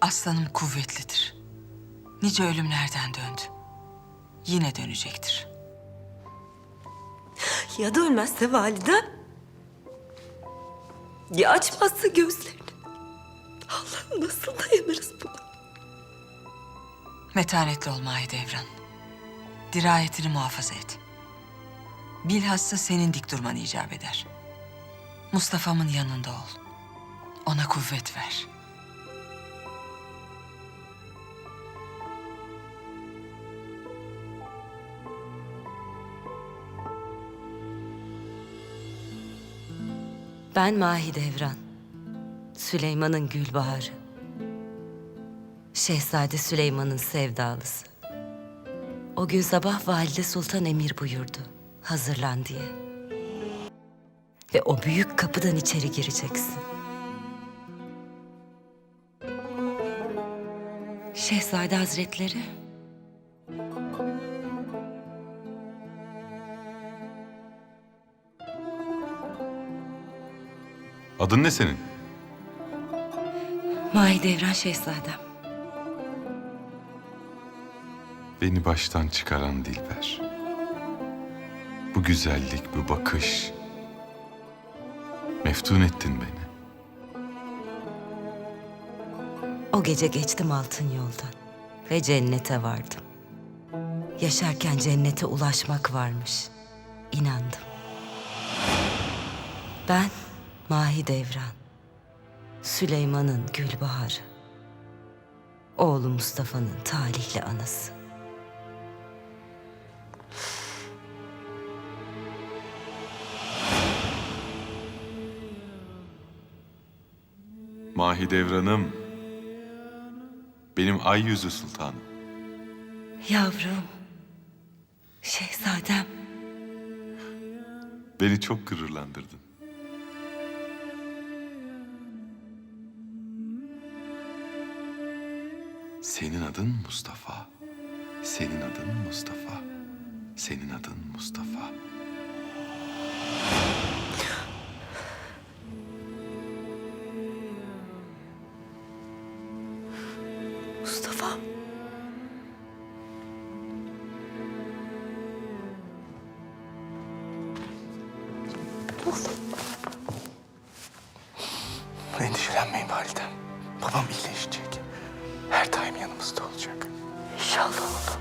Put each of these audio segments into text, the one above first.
Aslanım kuvvetlidir. Nice ölümlerden döndü. Yine dönecektir. Ya da ölmezse validem? Ya açmazsa gözlerini? Allah'ım nasıl dayanırız buna? Metanetli ol Mahidevran. Dirayetini muhafaza et. Bilhassa senin dik durman icap eder. Mustafa'mın yanında ol. Ona kuvvet ver. Ben Mahidevran. Süleyman'ın Gülbaharı. Şehzade Süleyman'ın sevdalısı. O gün sabah Valide Sultan emir buyurdu. Hazırlan diye. Ve o büyük kapıdan içeri gireceksin. Şehzade Hazretleri. Adın ne senin? Mahidevran Şehzadem. Beni baştan çıkaran Dilber. Bu güzellik, bu bakış. Meftun ettin beni. O gece geçtim altın yoldan ve cennete vardım. Yaşarken cennete ulaşmak varmış. İnandım. Ben Mahidevran. Süleyman'ın Gülbaharı. Oğlu Mustafa'nın talihli anası. Mahidevranım. Benim ay yüzü sultanım. Yavrum. Şehzadem. Beni çok gururlandırdın. Senin adın Mustafa. Senin adın Mustafa. Senin adın Mustafa. Mustafa. Endişelenmeyin validem. Babam iyileşecek. Yanımızda olacak. İnşallah oğlum.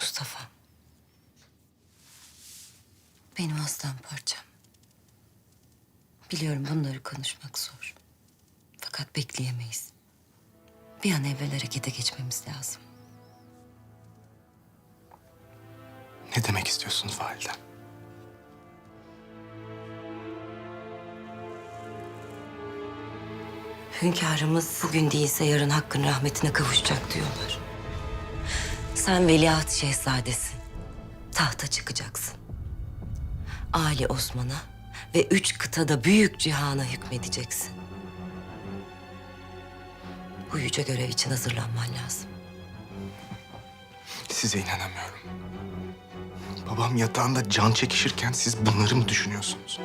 Mustafa. Benim aslan parçam. Biliyorum bunları konuşmak zor. Fakat bekleyemeyiz. Bir an evvel harekete geçmemiz lazım. Ne demek istiyorsunuz validem? Hünkârımız bugün değilse yarın hakkın rahmetine kavuşacak diyorlar. Sen veliaht şehzadesin. Tahta çıkacaksın. Ali Osman'a ve üç kıtada büyük cihana hükmedeceksin. Bu yüce görev için hazırlanman lazım. Size inanamıyorum. Babam yatağında can çekişirken siz bunları mı düşünüyorsunuz?